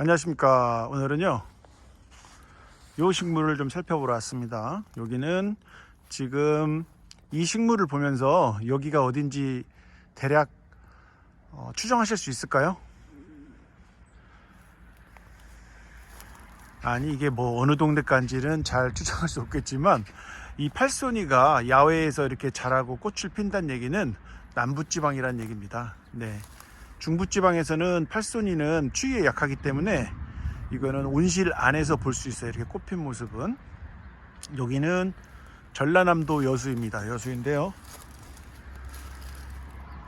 안녕하십니까 오늘은요 요 식물을 좀 살펴보러 왔습니다 여기는 지금 이 식물을 보면서 여기가 어딘지 대략 어, 추정하실 수 있을까요? 아니 이게 뭐 어느 동네간지는 잘 추정할 수 없겠지만 이 팔손이가 야외에서 이렇게 자라고 꽃을 핀다는 얘기는 남부지방이라는 얘기입니다. 네. 중부지방에서는 팔손이는 추위에 약하기 때문에 이거는 온실 안에서 볼 수 있어요. 이렇게 꽃핀 모습은 여기는 전라남도 여수입니다. 여수인데요.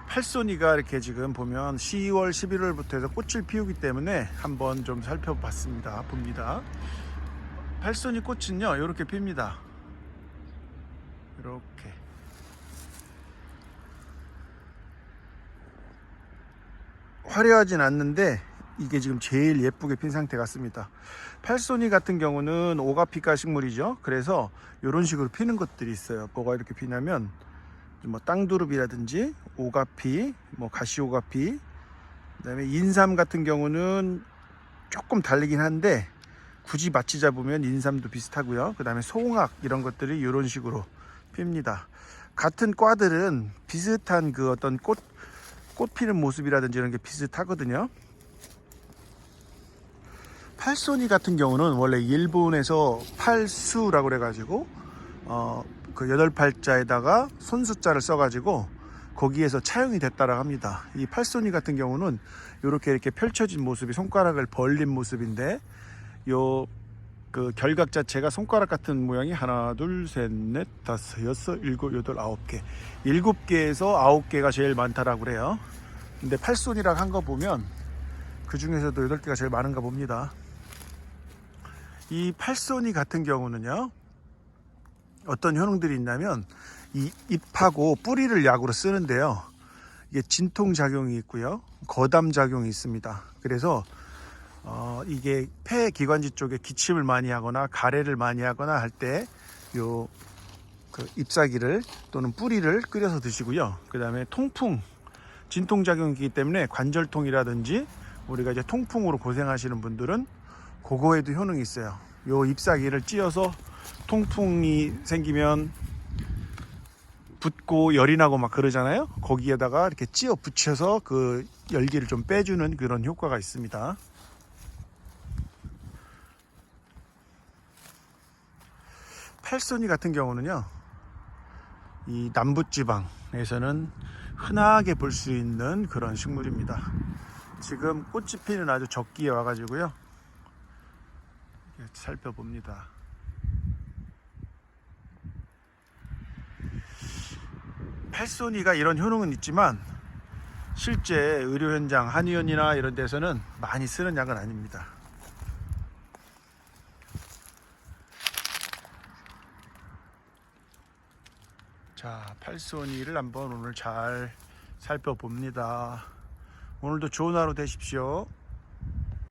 팔손이가 이렇게 지금 보면 10월, 11월부터 해서 꽃을 피우기 때문에 한번 좀 살펴봤습니다. 봅니다. 팔손이 꽃은요, 이렇게 핍니다. 이렇게. 화려하진 않는데 이게 지금 제일 예쁘게 핀 상태 같습니다. 팔손이 같은 경우는 오가피가 식물이죠. 그래서 이런 식으로 피는 것들이 있어요. 뭐가 이렇게 피냐면 뭐 땅두릅이라든지 오가피, 뭐 가시오가피, 그 다음에 인삼 같은 경우는 조금 다르긴 한데 굳이 마치 잡으면 인삼도 비슷하고요. 그 다음에 송악 이런 것들이 이런 식으로 핍니다. 같은 과들은 비슷한 그 어떤 꽃, 꽃 피는 모습이라든지 이런 게 비슷하거든요. 팔소니 같은 경우는 원래 일본에서 팔수라고 그래가지고 어, 그 여덟 팔자에다가 손숫자를 써가지고 거기에서 차용이 됐다라고 합니다. 이 팔소니 같은 경우는 이렇게 이렇게 펼쳐진 모습이 손가락을 벌린 모습인데 요 그 결각 자체가 손가락 같은 모양이 하나, 둘, 셋, 넷, 다섯, 여섯, 일곱, 여덟, 아홉 개. 일곱 개에서 아홉 개가 제일 많다라고 그래요. 근데 팔손이랑 한 거 보면 그 중에서도 여덟 개가 제일 많은가 봅니다. 이 팔손이 같은 경우는요. 어떤 효능들이 있냐면 이 잎하고 뿌리를 약으로 쓰는데요. 이게 진통 작용이 있고요. 거담 작용이 있습니다. 그래서 어, 이게 폐 기관지 쪽에 기침을 많이 하거나 가래를 많이 하거나 할 때 요 그 잎사귀를 또는 뿌리를 끓여서 드시고요. 그 다음에 통풍, 진통 작용이기 때문에 관절통이라든지 우리가 이제 통풍으로 고생하시는 분들은 그거에도 효능이 있어요. 요 잎사귀를 찧어서 통풍이 생기면 붓고 열이 나고 막 그러잖아요. 거기에다가 이렇게 찧어 붙여서 그 열기를 좀 빼주는 그런 효과가 있습니다. 팔손이 같은 경우는요, 이 남부지방에서는 흔하게 볼 수 있는 그런 식물입니다. 지금 꽃이 피는 아주 적기에 와가지고요, 살펴봅니다. 팔손이가 이런 효능은 있지만 실제 의료 현장 한의원이나 이런 데서는 많이 쓰는 약은 아닙니다. 자, 팔손이를 한번 오늘 잘 살펴봅니다. 오늘도 좋은 하루 되십시오.